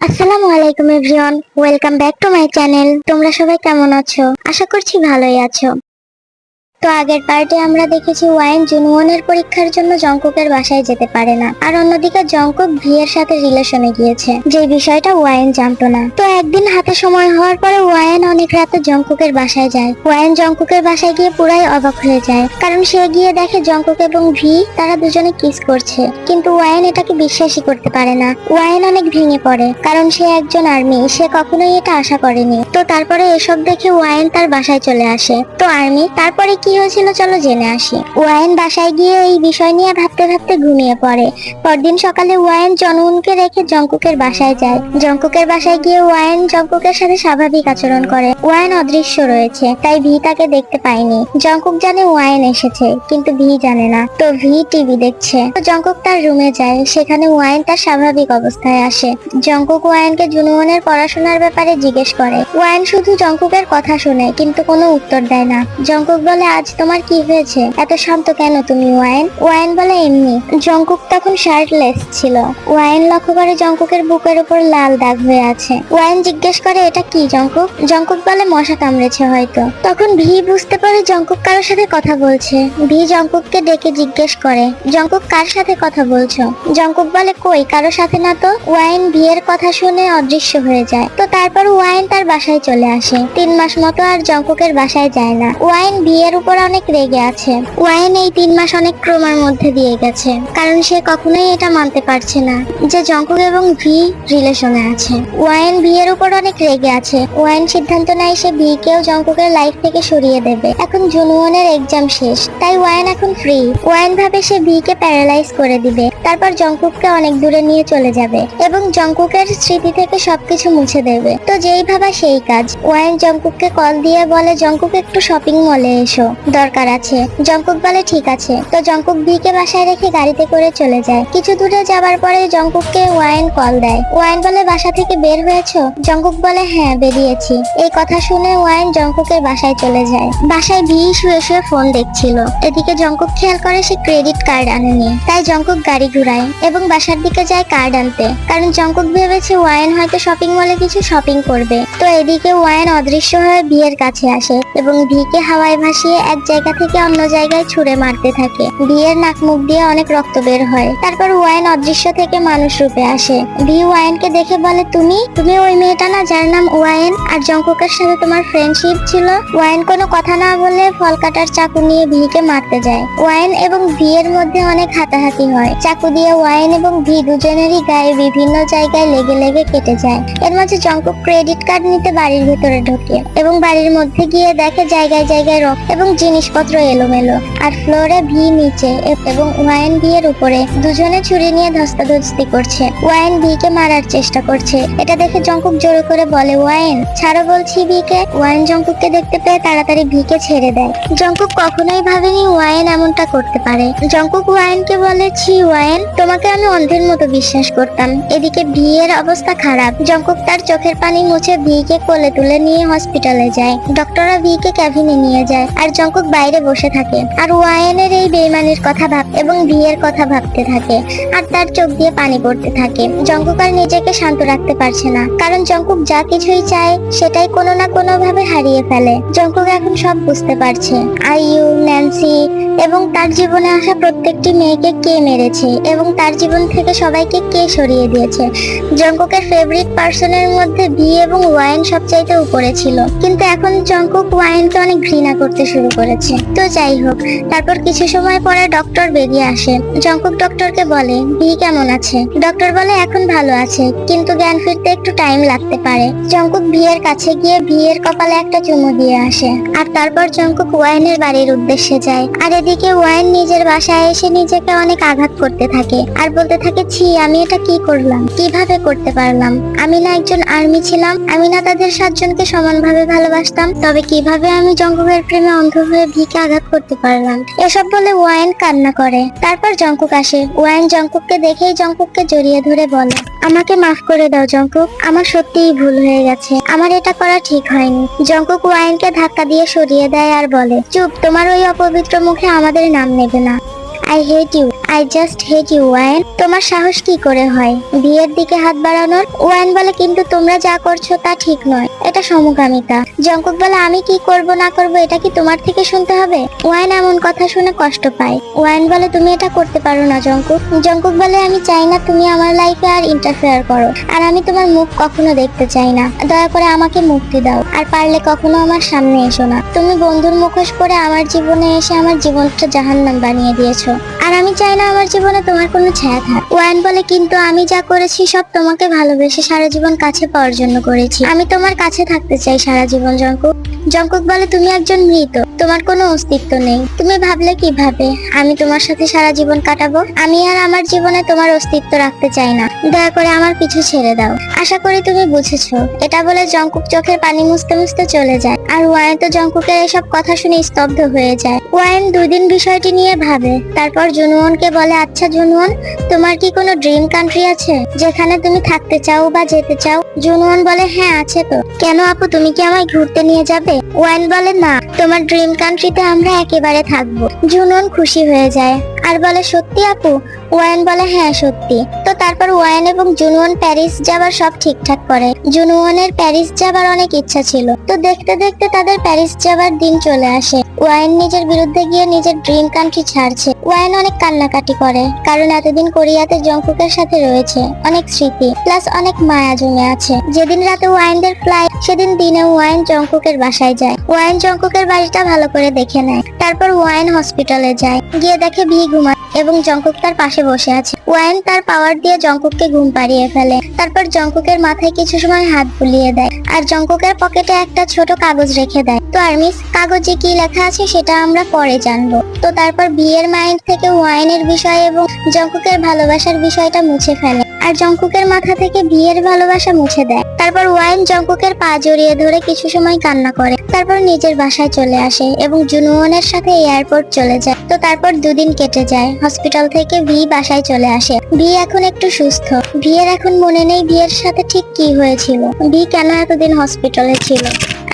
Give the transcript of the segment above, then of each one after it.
আসসালামু আলাইকুম, everyone. Welcome back to my channel. তোমরা সবাই কেমন আছো? আশা করছি ভালোই আছো। তো আগের পার্টে আমরা দেখেছি ওয়াইন জুনওয়ানের পরীক্ষার জন্য জঙ্কুকের বাসায় যেতে পারে না। আর অন্যদিকে জঙ্কুক ভিয়ের সাথে রিলেশনে গিয়েছে। যে বিষয়টা ওয়াইন জানতো না। তো একদিন হাতে সময় হওয়ার পরে ওয়াইন অনেক রাতে জঙ্কুকের বাসায় যায়। ওয়াইন জঙ্কুকের বাসায় গিয়ে পুরাই অবাক হয়ে যায়। কারণ সে গিয়ে দেখে জঙ্কুক এবং ভি, তারা দুজনে কিস করছে। কিন্তু ওয়াইন এটাকে বিশ্বাসই করতে পারে না। ওয়াইন অনেক ভেঙে পড়ে। কারণ সে একজন আর্মি, সে কখনোই এটা আশা করেনি। তো তারপরে এসব দেখে ওয়াইন তার বাসায় চলে আসে। তো আর্মি, তারপরে কি হয়েছিল চলো জেনে আসি। ওয়াইন বাসায় গিয়ে এই বিষয় নিয়ে ভাবতে ভাবতে ঘুমিয়ে পড়ে। পরদিন সকালে ওয়াইন জনউনকে রেখে জঙ্কুকের বাসায় যায়। জঙ্কুকের বাসায় গিয়ে ওয়াইন জঙ্কুকের সাথে স্বাভাবিক আচরণ করে। ওয়াইন অদৃশ্য রয়েছে, তাই ভি তাকে দেখতে পায়নি। জঙ্কুক জানে ওয়াইন এসেছে, কিন্তু ভি জানে না। তো ভি টিভি দেখছে। তো জঙ্কুক তার রুমে যায়, সেখানে ওয়াইন তার স্বাভাবিক অবস্থায় আসে। জঙ্কুক ওয়াইনকে জুনুমনের পড়াশোনার ব্যাপারে জিজ্ঞেস করে। ওয়াইন শুধু জঙ্কুকের কথা শুনে, কিন্তু কোনো উত্তর দেয় না। জঙ্কুক বলে আজ তোমার কি হয়েছে? এত শান্ত কেন তুমি, ওয়াইন? ওয়াইন বলে এমনি। জঙ্কুক তখন শার্টলেস ছিল। ওয়াইন লক্ষ্য করে জঙ্কুকের বুকের উপর লাল দাগ হয়ে আছে। ওয়াইন জিজ্ঞেস করে, এটা কি জঙ্কুক? জঙ্কুক বলে, মশা কামড়েছে হয়তো। তখন ভি বুঝতে পারে জঙ্কুক কারোর সাথে কথা বলছে। ভি জঙ্কুককে ডেকে জিজ্ঞেস করে, জঙ্কুক কার সাথে কথা বলছো? জঙ্কুক বলে, কই, কারোর সাথে না তো? ওয়াইন বিয়ের কথা শুনে অদৃশ্য হয়ে যায়। তো তারপর ওয়াইন তার বাসায় চলে আসে। তিন মাস মতো আর জঙ্কুকের বাসায় যায় না। ওয়াইন বিয়ের উপর অনেক রেগে আছে। ওয়াইন এই তিন মাস অনেক ক্রমার মধ্যে দিয়ে গেছে, কারণ সে কখনোই এটা মানতে পারছে না যে জঙ্কুক এবং ভি রিলেশনে আছে। ওয়াইন বিয়ের উপর অনেক রেগে আছে। ওয়াইন সিদ্ধান্ত নেয় সে ভিকেও জঙ্কুকের লাইফ থেকে সরিয়ে দেবে। এখন জুনুয়নের এক্সাম শেষ, তাই ওয়াইন এখন ফ্রি ওয়াইন ভাবে সে ভিকে প্যারালাইজ করে দিবে, তারপর জঙ্কুককে অনেক দূরে নিয়ে চলে যাবে এবং জঙ্কুকের স্মৃতি থেকে সবকিছু মুছে দেবে। তো যেই ভাবা সেই কাজ। ওয়াইন জঙ্কুককে কল দিয়ে বলে, জঙ্কুক, একটু শপিং মলে এসো। দরকার আছে। জঙ্কুক বলে ঠিক আছে। তো জঙ্কুক ভিকে বাসায় রেখে গাড়িতে করে চলে যায়। কিছু দূরে যাবার পরে জঙ্কুককে ওয়াইন কল দেয়। ওয়াইন বলে, বাসা থেকে বের হয়েছো? জঙ্কুক বলে হ্যাঁ বেরিয়েছি। এই কথা শুনে ওয়াইন জঙ্কুকের বাসায় চলে যায়। বাসায় ভি শুয়ে শুয়ে ফোন দেখছিল। এদিকে জঙ্কুক খেয়াল করে, সে ক্রেডিট কার্ড আনেনি। তাই জঙ্কুক গাড়ি ঘুরায় এবং বাসার দিকে যায় কার্ড আনতে। কারণ জঙ্কুক ভেবেছে ওয়াইন হয়তো শপিং মলে কিছু শপিং করবে। তো এদিকে ওয়াইন অদৃশ্য হয়ে বিয়ের কাছে আসে এবং ভিকে হাওয়ায় ভাসিয়ে এক জায়গা থেকে অন্য জায়গায় ছুঁড়ে মারতে থাকে। বিয়ের নাক মুখ দিয়ে অনেক রক্ত বের হয়। তারপর ওয়াইন অদৃশ্য থেকে মানুষ রূপে আসে। ভি ওয়াইনকে দেখে বলে, তুমি? তুমি ওই মেয়েটা না যার নাম ওয়াইন? আর জঙ্কুকের সাথে তোমার ফ্রেন্ডশিপ ছিল? ওয়াইন কোনো কথা না বলে ফল কাটার চাকু নিয়ে ভিকে মারতে যায়। ওয়াইন এবং ভি এর মধ্যে অনেক হাতাহাতি হয়। চাকু দিয়ে ওয়াইন এবং ভি দুজনেরই গায়ে বিভিন্ন জায়গায় লেগে লেগে কেটে যায়। এর মাঝে জঙ্কুক ক্রেডিট কার্ড নিতে বাড়ির ভিতরে ঢোকে এবং বাড়ির মধ্যে গিয়ে দেখে জায়গায় জায়গায় রক্ত এবং জিনিসপত্র এলোমেলো। আর ফ্লোরে ভি নিচে এবং ওয়াইন ভি এর উপরে দুজনে ছুরি নিয়ে ধস্তাধস্তি করছে। ওয়াইন ভি কে মারার চেষ্টা করছে। এটা দেখে জঙ্কুক জোরে করে বলে, ওয়াইন, ছাড়ো বলছি ভি কে। ওয়াইন জঙ্কুককে দেখতে পেয়ে তাড়াতাড়ি ভি কে ছেড়ে দেয়। জঙ্কুক কখনোই ভাবেনি ওয়াইন এমনটা করতে পারে। জঙ্কুক ওয়াইনকে বলে, ছি, ওয়াইন, তোমাকে আমি অন্ধের মতো বিশ্বাস করতাম। এদিকে ভি এর অবস্থা খারাপ। জঙ্কুক তার চোখের পানি মুছে ভি কে কোলে তুলে নিয়ে হসপিটালে যায়। ডক্টররা ভি কে ক্যাবিনে নিয়ে যায়। আর জঙ্কুক বাইরে বসে থাকে। আর ওয়াইনের এই বেইমানির কথা ভাব এবং বিয়ের কথা ভাবতে থাকে। আর তার চোখ দিয়ে পানি পড়তে থাকে। জঙ্কুক আর নিজেকে শান্ত রাখতে পারছে না। কারণ জঙ্কুক যা কিছুই চায়, সেটাই কোনো না কোনো ভাবে হারিয়ে ফেলে। জঙ্কুক এখন সব বুঝতে পারছে। আইইউ ন্যান্সি এবং তার জীবনে আসা প্রত্যেকটি মেয়েকে কে মেরেছে এবং তার জীবন থেকে সবাইকে কে সরিয়ে দিয়েছে? জঙ্কুকের ফেভারিট পার্সনের মধ্যে ভি এবং ওয়াইন সবচাইতে উপরে ছিল। কিন্তু এখন জঙ্কুক ওয়াইনকে অনেক ঘৃণা করতে শুরু করেছে। তো যাই হোক, তারপর কিছু সময় পরে ডক্টর বেরিয়ে আসে। জঙ্কুক ডক্টরকে বলে, ভি কেমন আছে? ডক্টর বলে, এখন ভালো আছে, কিন্তু জ্ঞান ফিরতে একটু টাইম লাগতে পারে। জঙ্কুক ভিয়ের কাছে গিয়ে ভিয়ের কপালে একটা চুমু দিয়ে আসে। আর তারপর জঙ্কুক ওয়াইনের বাড়ির উদ্দেশ্যে যায়। আর এদিকে ওয়াইন নিজের বাসায় এসে নিজেকে অনেক আঘাত করতে থাকে আর বলতে থাকে, ছি, আমি এটা কি করলাম? কীভাবে করতে পারলাম? আমি না একজন আর্মি ছিলাম, আমি না তাদের সাতজনকে সমানভাবে ভালোবাসতাম, তবে কীভাবে আমি জঙ্কুকের প্রেমে অন্ধ হয়ে ভিকে আঘাত করতে পারলাম? এসব বলে ওয়াইন কান্না করে। তারপর জঙ্কুক আসে। ওয়াইন জঙ্কুককে দেখেই জঙ্কুককে জড়িয়ে ধরে বলে, আমাকে মাফ করে দাও জঙ্কুক, আমার সত্যিই ভুল হয়ে গেছে। আমার এটা করা ঠিক হয়নি। জঙ্কুক ওয়াইনকে ধাক্কা দিয়ে সরিয়ে দেয় আর বলে, চুপ, তোমার ওই অপবিত্র মুখে আমাদের নাম নেবে না। I hate you I just hate you wine তোমার সাহস কি করে হয়? বিয়ের দিকে হাত বাড়ানোর? ওয়াইন বলে, কিন্তু তোমরা যা করছ তা ঠিক নয়। এটা সমকামিতা। জঙ্কুক বলে, আমি কি করব, না করব, এটা কি তোমার থেকে শুনতে হবে? ওয়াইন এমন কথা শুনে কষ্ট পায়। ওয়াইন বলে, তুমি এটা করতে পারো না, জঙ্কুক। জঙ্কুক বলে, আমি চাই না তুমি আমার লাইফে আর ইন্টারফেয়ার করো। আর আমি তোমার মুখ কখনো দেখতে চাই না। দয়া করে আমাকে মুক্তি দাও। আর পারলে কখনো আমার সামনে এসো না। তুমি বন্ধুর মুখোশ করে আমার জীবনে এসে আমার জীবনটা জাহান্নাম বানিয়ে দিয়েছ। আর আমি চাই না, আমার জীবনে তোমার কোনো ছায়া থাক ওয়ান বলে, কিন্তু আমি যা করেছি, সব তোমাকে ভালোবেসে সারা জীবন কাছে পাওয়ার জন্য করেছি। আমি তোমার কাছে থাকতে চাই সারা জীবন জঙ্কুক জঙ্কুক বলে তুমি একজন মৃত। তোমার কোনো অস্তিত্ব নেই। তুমি ভাবলে কীভাবে? আমি তোমার সাথে সারা জীবন কাটাবো? আমি আর আমার জীবনে তোমার অস্তিত্ব রাখতে চাই না। দয়া করে আমার পিছু ছেড়ে দাও। আশা করি তুমি বুঝেছ। এটা বলে জঙ্কুক চোখের পানি মুছতে মুছতে চলে যায়। আর ওয়াইন তো জঙ্কুকের এসব কথা শুনে স্তব্ধ হয়ে যায়। ওয়াইন দুই দিন বিষয়টি নিয়ে ভাবে। তারপর জুনুয়নকে বলে আচ্ছা জুনুয়ন, তোমার কি কোনো ড্রিম কান্ট্রি আছে? যেখানে তুমি থাকতে চাও বা যেতে চাও? জুনুয়ন বলে হ্যাঁ আছে তো। কেন আপু, তুমি কি আমায় ঘুরতে নিয়ে যাবে? ওয়াইন বলে না তোমার ড্রিম কান্ট্রিতে আমরা একেবারে থাকব। জুনুন খুশি হয়ে যায়। আর বলে, সত্যি আপু? ওয়াইন বলে হ্যাঁ সত্যি। তো তারপর ওয়াইন এবং জুনুয়ন প্যারিস যাবার সব ঠিকঠাক করে। জুনুয়নের প্যারিস যাবার অনেক ইচ্ছা ছিল। তো দেখতে দেখতে তাদের প্যারিস যাবার দিন চলে আসে। ওয়াইন নিজের বিরুদ্ধে গিয়ে নিজের ড্রিম কান্ট্রি ছাড়ছে। ওয়াইন অনেক কান্নাকাটি করে, কারণ এতদিন কোরিয়াতে জঙ্কুকের সাথে রয়েছে। অনেক স্মৃতি, প্লাস অনেক মায়া জমে আছে। যেদিন রাতে ওয়াইনদের ফ্লাইট, সেদিন দিনে ওয়াইন জঙ্কুকের বাসায় যায়। ওয়াইন জঙ্কুকের বাড়িটা ভালো করে দেখে নেয়। তারপর ওয়াইন হসপিটালে যায়। গিয়ে দেখে ভি ঘুমা এবং জঙ্কুক তার পাশে বসে আছে। ওয়াইন তার পাওয়ার দিয়ে জঙ্কুককে ঘুম পাড়িয়ে ফেলে। তারপর জঙ্কুকের মাথায় কিছু সময় হাত বুলিয়ে দেয় আর জঙ্কুকের পকেটে একটা ছোট কাগজ রেখে দেয়। তো আর্মিস কাগজে কি লেখা আছে সেটা আমরা পরে জানব। তো তারপর বিয়ের মাইন্ড থেকে ওয়াইনের বিষয় এবং জঙ্কুকের ভালোবাসার বিষয়টা মুছে ফেলে। আর জঙ্কুকের মাথা থেকে বিয়ের ভালোবাসা মুছে দেয়। তারপর ওয়াইন জঙ্কুকের পা জড়িয়ে ধরে কিছু সময় কান্না করে। তারপর নিজের বাসায় চলে আসে এবং জুনুয়নের সাথে এয়ারপোর্ট চলে যায়। তো তারপর দুদিন কেটে যায়। হসপিটাল থেকে ভি বাসায় চলে আসে। ভি এখন একটু সুস্থ। ভিয়ের এখন মনে নেই বিয়ের সাথে ঠিক কি হয়েছিল। ভি কেন এতদিন হসপিটালে ছিল?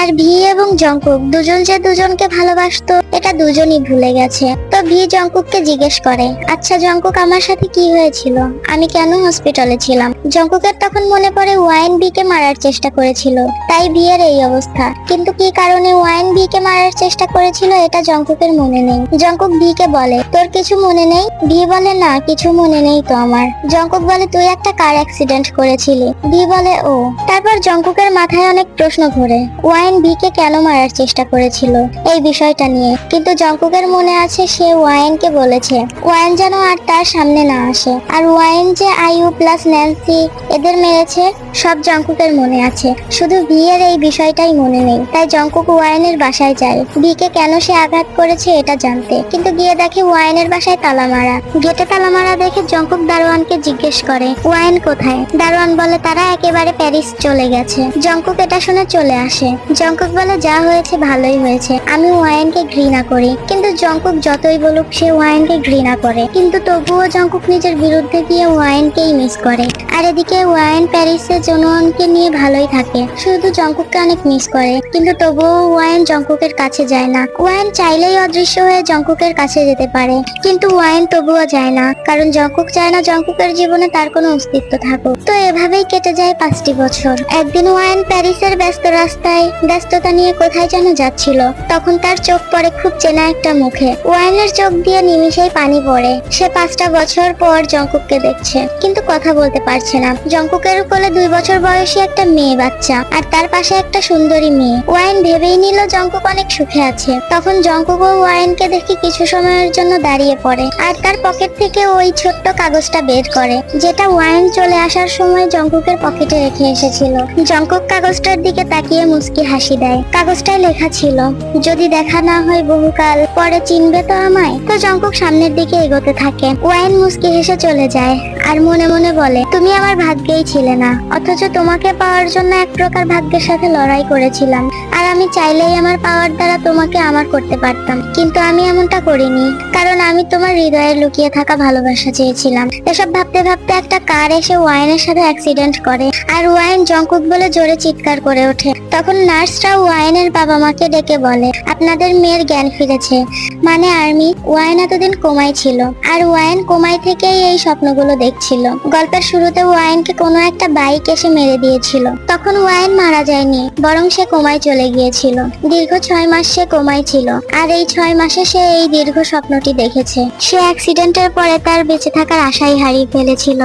আর ভি এবং জঙ্কুক দুজন যে দুজনকে ভালোবাসতো, এটা দুজনই ভুলে গেছে। তো ভি জঙ্কুককে জিজ্ঞেস করে আচ্ছা জঙ্কুক, আমার সাথে কি হয়েছিল? আমি কেন হসপিটালে ছিলাম জঙ্কুকের তখন মনে পড়ে ওয়াইন বি কে মারার চেষ্টা করেছিল। তাই বিয়ের এই অবস্থা। কিন্তু কি কারণে ওয়াইন বি কে মারার চেষ্টা করেছিল এটা জঙ্কুকের মনে নেই। জঙ্কুক ভি কে বলে, তোর কিছু মনে নেই? বি বলে, না, কিছু মনে নেই তো আমার। জঙ্কুক বলে, তুই একটা কার অ্যাক্সিডেন্ট করেছিলি? বি বলে, ও। তারপর জঙ্কুকের মাথায় অনেক প্রশ্ন ঘোরে, ওয়াইন বি কে কেন মারার চেষ্টা করেছিল? এই বিষয়টা নিয়ে। কিন্তু জঙ্কুকের মনে আছে, সে ওয়াইনকে বলেছে, ওয়াইন যেন আর তার সামনে না আসে। আর ওয়াইন যে আইউ প্লাস ন্যান্সি এদের মেরেছে, সব জঙ্কুকের মনে আছে। শুধু বিয়ের এই বিষয়টাই মনে নেই। তাই জঙ্কুক ওয়াইনের বাসায় যায়। বিকে কেন সে আঘাত করেছে এটা জানতে। কিন্তু গিয়ে দেখে ওয়াইনের বাসায় তালা মারা। গেটে তালা মারা দেখে জঙ্কুক দারোয়ানকে জিজ্ঞেস করে, ওয়াইন কোথায়? দারোয়ান বলে, তারা একেবারে প্যারিস চলে গেছে। জঙ্কুক এটা শুনে চলে আসে। জঙ্কুক বলে, যা হয়েছে ভালোই হয়েছে। আমি ওয়াইনকে ঘৃণা করি। কিন্তু জঙ্কুক যতই বলুক, সে ওয়াইনকে ঘৃণা করে। কিন্তু তবুও জঙ্কুক নিজের বিরুদ্ধে গিয়ে ওয়াইনকেই মিস করে। আর এদিকে ওয়াইন প্যারিসে জনওয়ানকে নিয়ে ভালোই থাকে। শুধু জঙ্কুককে অনেক মিস করে, কিন্তু তবুও ওয়াইন জঙ্কুকের কাছে যায় না। ওয়াইন চাইলেই অদৃশ্য হয়ে জঙ্কুকের কাছে যেতে পারে, কিন্তু ওয়াইন তবুও যায় না, কারণ জঙ্কুক চায় না জঙ্কুকের জীবনে তার কোনো অস্তিত্ব থাকুক। তো এভাবেই কেটে যায় পাঁচটি বছর। একদিন ওয়াইন প্যারিসের ব্যস্ত রাস্তায় ব্যস্ততা নিয়ে কোথায় যেন যাচ্ছিল, তখন তার চোখ পড়ে খুব চেনা একটা মুখে। ওয়াইনের চোখ দিয়ে নিমিষেই পানি পড়ে। সে পাঁচটা বছর পর জঙ্কুককে দেখছে, কিন্তু কথা বলতে পারছে না। জঙ্কুকের কোলে দুই বছর বয়সী একটা মেয়ে বাচ্চা, আর তার পাশে একটা সুন্দরী মেয়ে। ওয়াইন ভেবেই নিল জঙ্কুক অনেক সুখে আছে। তখন জঙ্কুক ও ওয়াইনকে দেখে কিছু সময়ের জন্য দাঁড়িয়ে পড়ে, আর তার পকেট থেকে ওই ছোট্ট কাগজটা বের করে, যেটা ওয়াইন চলে আসার সময় জঙ্কুকের পকেটে রেখে এসেছিল। জঙ্কুক কাগজটার দিকে তাকিয়ে মুস্কি হাসি দেয়। কাগজটায় লেখা ছিল, যদি দেখা না হয় বহুকাল পরে চিনবে তো আমায়। তো জঙ্কুক সামনের দিকে এগোতে থাকে। ওয়াইন মুস্কি হেসে চলে যায় আর মনে মনে বলে, তুমি আমার ভাগ্যেই ছিলে না। অথচ তোমাকে পাওয়ার জন্য এক প্রকার ভাগ্যের সাথে লড়াই করেছিলাম। আর আমি চাইলেই আমার পাওয়ার দ্বারা তোমাকে আমার করতে পারতাম। কিন্তু আমি এমনটা করিনি। কারণ আমি তোমার হৃদয়ে লুকিয়ে থাকা ভালোবাসা চেয়েছিলাম। এসব ভাবতে ভাবতে একটা কার এসে ওয়াইনের সাথে অ্যাক্সিডেন্ট করে। আর ওয়াইন জঙ্কুক বলে জোরে চিৎকার করে ওঠে। তখন নার্সরা ওয়াইনের বাবা মাকে ডেকে বলে, আপনাদের মেয়ের জ্ঞান ফিরেছে। মানে আর্মি ওয়াইন এতদিন কোমায় ছিল। আর ওয়াইন কোমায় থেকেই এই স্বপ্নগুলো দেখছিল। গল্পের শুরুতে ওয়াইনকে কোনো একটা বাইক এসে মেরে দিয়েছিল। তখন ওয়াইন মারা যায়নি, বরং সে কোমায় চলে গিয়েছিল। দীর্ঘ ছয় মাস সে কোমায় ছিল, আর এই ছয় মাসে সে এই দীর্ঘ স্বপ্নটি দেখেছে। সে অ্যাক্সিডেন্টের পরে তার বেঁচে থাকার আশাই হারিয়ে ফেলেছিল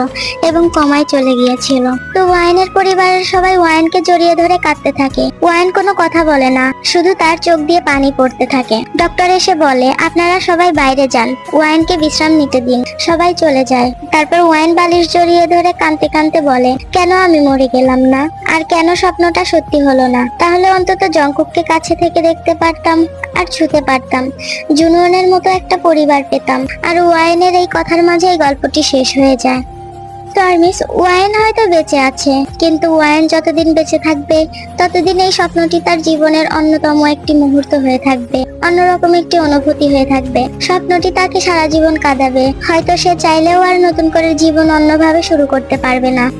এবং কমায় চলে গিয়েছিল। তো ওয়াইনের পরিবারের সবাই ওয়াইনকে জড়িয়ে ধরে কাঁদতে থাকে। ওয়াইন কোনো কথা বলে না, শুধু তার চোখ দিয়ে পানি পড়তে থাকে। ডক্টর এসে বলে, আপনারা সবাই বাইরে যান। ওয়াইনকে বিশ্রাম নিতে দিন। সবাই চলে যায়। তারপর ওয়াইন বালিশ জড়িয়ে ধরে কাঁদতে কাঁদতে বলে, কেন আমি মরে গেলাম না? আর কেন স্বপ্নটা সত্যি হলো না? তাহলে অন্তত জঙ্কুককে কাছে থেকে দেখতে পারতাম আর ছুতে পারতাম। জুনুয়নের মতো একটা পরিবার পেতাম। আর ওয়াইনের এই কথার মাঝে এই গল্পটি শেষ হয়ে যায়। টার্মিস ওয়াইন হয়তো বেঁচে আছে। কিন্তু ওয়াইন যতদিন বেঁচে থাকবে, ততদিন এই স্বপ্নটি তার জীবনের অন্যতম একটি মুহূর্ত হয়ে থাকবে। অন্যরকম একটি অনুভূতি হয়ে থাকবে। স্বপ্নটি তাকে সারা জীবন কাঁদাবে। হয়তো সে চাইলেও আর নতুন করে জীবন অন্যভাবে শুরু করতে পারবে না।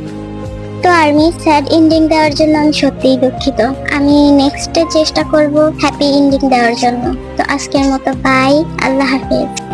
তো আর্মি, স্যাড এন্ডিং দেওয়ার জন্য আমি সত্যিই দুঃখিত। আমি নেক্সটে চেষ্টা করব হ্যাপি এন্ডিং দেওয়ার জন্য। তো আজকের মতো, বাই। আল্লাহ হাফেজ।